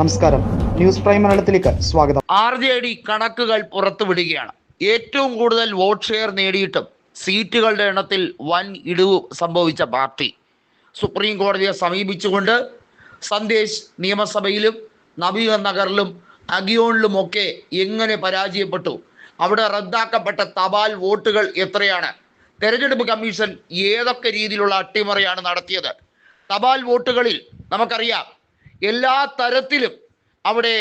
നമസ്കാരം. News prime മലയാളത്തിലേക്ക് സ്വാഗതം. ആർ ജെ ഡി കണക്കുകൾ പുറത്തുവിടുകയാണ്. ഏറ്റവും കൂടുതൽ വോട്ട് ഷെയർ നേടിയിട്ടും സീറ്റുകളുടെ എണ്ണത്തിൽ വൻ ഇടിവ് സംഭവിച്ച പാർട്ടി. സുപ്രീം കോടതിയെ സമീപിച്ചുകൊണ്ട് സന്ദേശ് നിയമസഭയിലും നവീക നഗറിലും അഗിയോണിലുമൊക്കെ എങ്ങനെ പരാജയപ്പെട്ടു? അവിടെ റദ്ദാക്കപ്പെട്ട തപാൽ വോട്ടുകൾ എത്രയാണ്? തെരഞ്ഞെടുപ്പ് കമ്മീഷൻ ഏതൊക്കെ രീതിയിലുള്ള അട്ടിമറിയാണ് നടത്തിയത്? തപാൽ വോട്ടുകളിൽ നമുക്കറിയാം എല്ലാ തരത്തിലും അവിടെ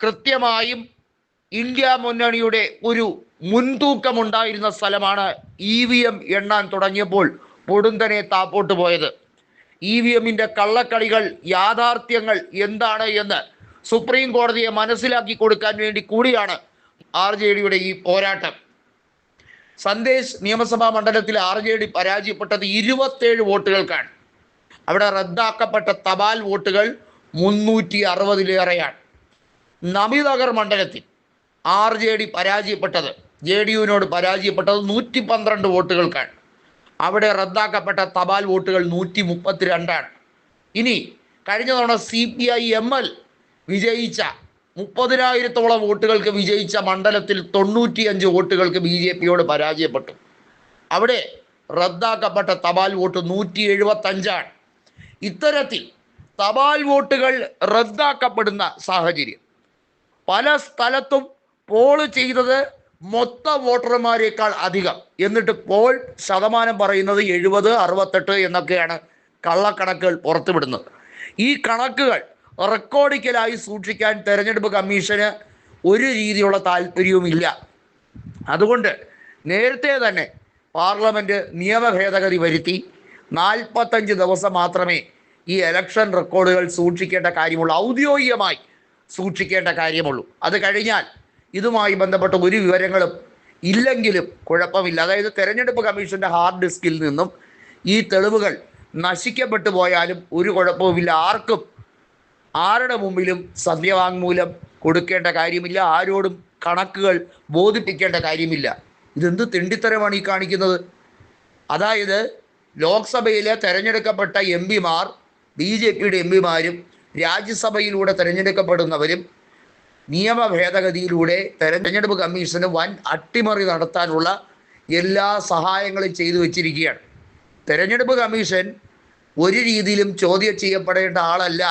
കൃത്യമായും ഇന്ത്യ മുന്നണിയുടെ ഒരു മുൻതൂക്കമുണ്ടായിരുന്ന സ്ഥലമാണ് ഇ വി എം എണ്ണാൻ തുടങ്ങിയപ്പോൾ പൊടുന്തനെ താപ്പോട്ട് പോയത്. ഇ വി എമ്മിന്റെ കള്ളക്കളികൾ യാഥാർത്ഥ്യങ്ങൾ എന്താണ് എന്ന് സുപ്രീം കോടതിയെ മനസ്സിലാക്കി കൊടുക്കാൻ വേണ്ടി കൂടിയാണ് ആർ ജെ ഡിയുടെ ഈ പോരാട്ടം. സന്ദേശ് നിയമസഭാ മണ്ഡലത്തിൽ ആർ ജെ ഡി പരാജയപ്പെട്ടത് ഇരുപത്തേഴ് വോട്ടുകൾക്കാണ്. അവിടെ റദ്ദാക്കപ്പെട്ട തപാൽ വോട്ടുകൾ മുന്നൂറ്റി അറുപതിലേറെയാണ് നബിനഗർ മണ്ഡലത്തിൽ ആർ ജെ ഡി പരാജയപ്പെട്ടത് ജെ ഡി യുവിനോട് പരാജയപ്പെട്ടത് നൂറ്റി പന്ത്രണ്ട് വോട്ടുകൾക്കാണ്. അവിടെ റദ്ദാക്കപ്പെട്ട തപാൽ വോട്ടുകൾ നൂറ്റി മുപ്പത്തിരണ്ടാണ് ഇനി കഴിഞ്ഞ തവണ C P I M L വിജയിച്ച മുപ്പതിനായിരത്തോളം വോട്ടുകൾക്ക് വിജയിച്ച മണ്ഡലത്തിൽ തൊണ്ണൂറ്റിയഞ്ച് വോട്ടുകൾക്ക് ബി ജെ പിയോട് പരാജയപ്പെട്ടു. അവിടെ റദ്ദാക്കപ്പെട്ട തപാൽ വോട്ട് നൂറ്റി എഴുപത്തഞ്ചാണ് ഇത്തരത്തിൽ തപാൽ വോട്ടുകൾ റദ്ദാക്കപ്പെടുന്ന സാഹചര്യം. പല സ്ഥലത്തും പോൾ ചെയ്തത് മൊത്ത വോട്ടർമാരെക്കാൾ അധികം. എന്നിട്ട് പോൾ ശതമാനം പറയുന്നത് എഴുപത് അറുപത്തെട്ട് എന്നൊക്കെയാണ് കള്ളക്കണക്കുകൾ പുറത്തുവിടുന്നത്. ഈ കണക്കുകൾ റെക്കോർഡിക്കലായി സൂക്ഷിക്കാൻ തെരഞ്ഞെടുപ്പ് കമ്മീഷന് ഒരു രീതിയിലുള്ള താല്പര്യവുമില്ല. അതുകൊണ്ട് നേരത്തെ തന്നെ പാർലമെന്റ് നിയമ ഭേദഗതി വരുത്തി നാൽപ്പത്തഞ്ച് ദിവസം മാത്രമേ ഈ ഇലക്ഷൻ റെക്കോർഡുകൾ സൂക്ഷിക്കേണ്ട കാര്യമുള്ളൂ. ഔദ്യോഗികമായി സൂക്ഷിക്കേണ്ട കാര്യമുള്ളൂ. അത് കഴിഞ്ഞാൽ ഇതുമായി ബന്ധപ്പെട്ട ഒരു വിവരങ്ങളും ഇല്ലെങ്കിലും കുഴപ്പമില്ല. അതായത് തെരഞ്ഞെടുപ്പ് കമ്മീഷന്റെ ഹാർഡ് ഡിസ്കിൽ നിന്നും ഈ തെളിവുകൾ നശിക്കപ്പെട്ടു പോയാലും ഒരു കുഴപ്പവുമില്ല. ആർക്കും ആരുടെ മുമ്പിലും സത്യവാങ്മൂലം കൊടുക്കേണ്ട കാര്യമില്ല. ആരോടും കണക്കുകൾ ബോധിപ്പിക്കേണ്ട കാര്യമില്ല. ഇതെന്ത് തിണ്ടിത്തരമാണ് ഈ കാണിക്കുന്നത്? അതായത് ലോക്സഭയിലെ തെരഞ്ഞെടുക്കപ്പെട്ട എം പിമാർ ബി ജെ പിയുടെ എം പിമാരും രാജ്യസഭയിലൂടെ തിരഞ്ഞെടുക്കപ്പെടുന്നവരും നിയമ ഭേദഗതിയിലൂടെ തെരഞ്ഞെടുപ്പ് കമ്മീഷന് വൻ അട്ടിമറി നടത്താനുള്ള എല്ലാ സഹായങ്ങളും ചെയ്തു വച്ചിരിക്കുകയാണ്. തെരഞ്ഞെടുപ്പ് കമ്മീഷൻ ഒരു രീതിയിലും ചോദ്യം ചെയ്യപ്പെടേണ്ട ആളല്ല.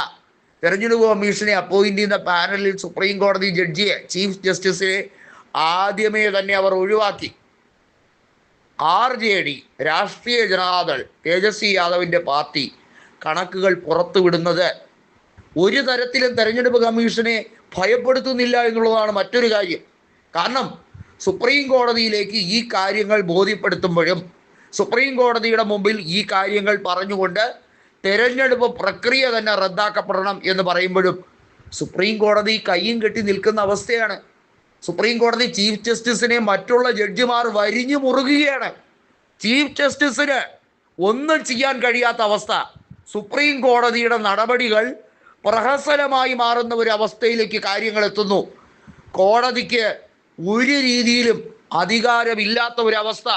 തെരഞ്ഞെടുപ്പ് കമ്മീഷനെ അപ്പോയിന്റ് ചെയ്യുന്ന പാനലിൽ സുപ്രീം കോടതി ജഡ്ജിയെ ചീഫ് ജസ്റ്റിസിനെ ആദ്യമേ തന്നെ അവർ ഒഴിവാക്കി. ആർ ജെ ഡി രാഷ്ട്രീയ ജനതാദൾ തേജസ്വി യാദവിന്റെ പാർട്ടി കണക്കുകൾ പുറത്തുവിടുന്നത് ഒരു തരത്തിലും തെരഞ്ഞെടുപ്പ് കമ്മീഷനെ ഭയപ്പെടുത്തുന്നില്ല എന്നുള്ളതാണ് മറ്റൊരു കാര്യം. കാരണം സുപ്രീം കോടതിയിലേക്ക് ഈ കാര്യങ്ങൾ ബോധ്യപ്പെടുത്തുമ്പോഴും സുപ്രീം കോടതിയുടെ മുമ്പിൽ ഈ കാര്യങ്ങൾ പറഞ്ഞുകൊണ്ട് തെരഞ്ഞെടുപ്പ് പ്രക്രിയ തന്നെ റദ്ദാക്കപ്പെടണം എന്ന് പറയുമ്പോഴും സുപ്രീം കോടതി കയ്യും കെട്ടി നിൽക്കുന്ന അവസ്ഥയാണ്. സുപ്രീം കോടതി ചീഫ് ജസ്റ്റിസിനെ മറ്റുള്ള ജഡ്ജിമാർ വരിഞ്ഞു മുറുകുകയാണ്. ചീഫ് ജസ്റ്റിസിന് ഒന്നും ചെയ്യാൻ കഴിയാത്ത അവസ്ഥ. സുപ്രീം കോടതിയുടെ നടപടികൾ പ്രഹസനമായി മാറുന്ന ഒരു അവസ്ഥയിലേക്ക് കാര്യങ്ങൾ എത്തുന്നു. കോടതിക്ക് ഒരു രീതിയിലും അധികാരമില്ലാത്ത ഒരവസ്ഥ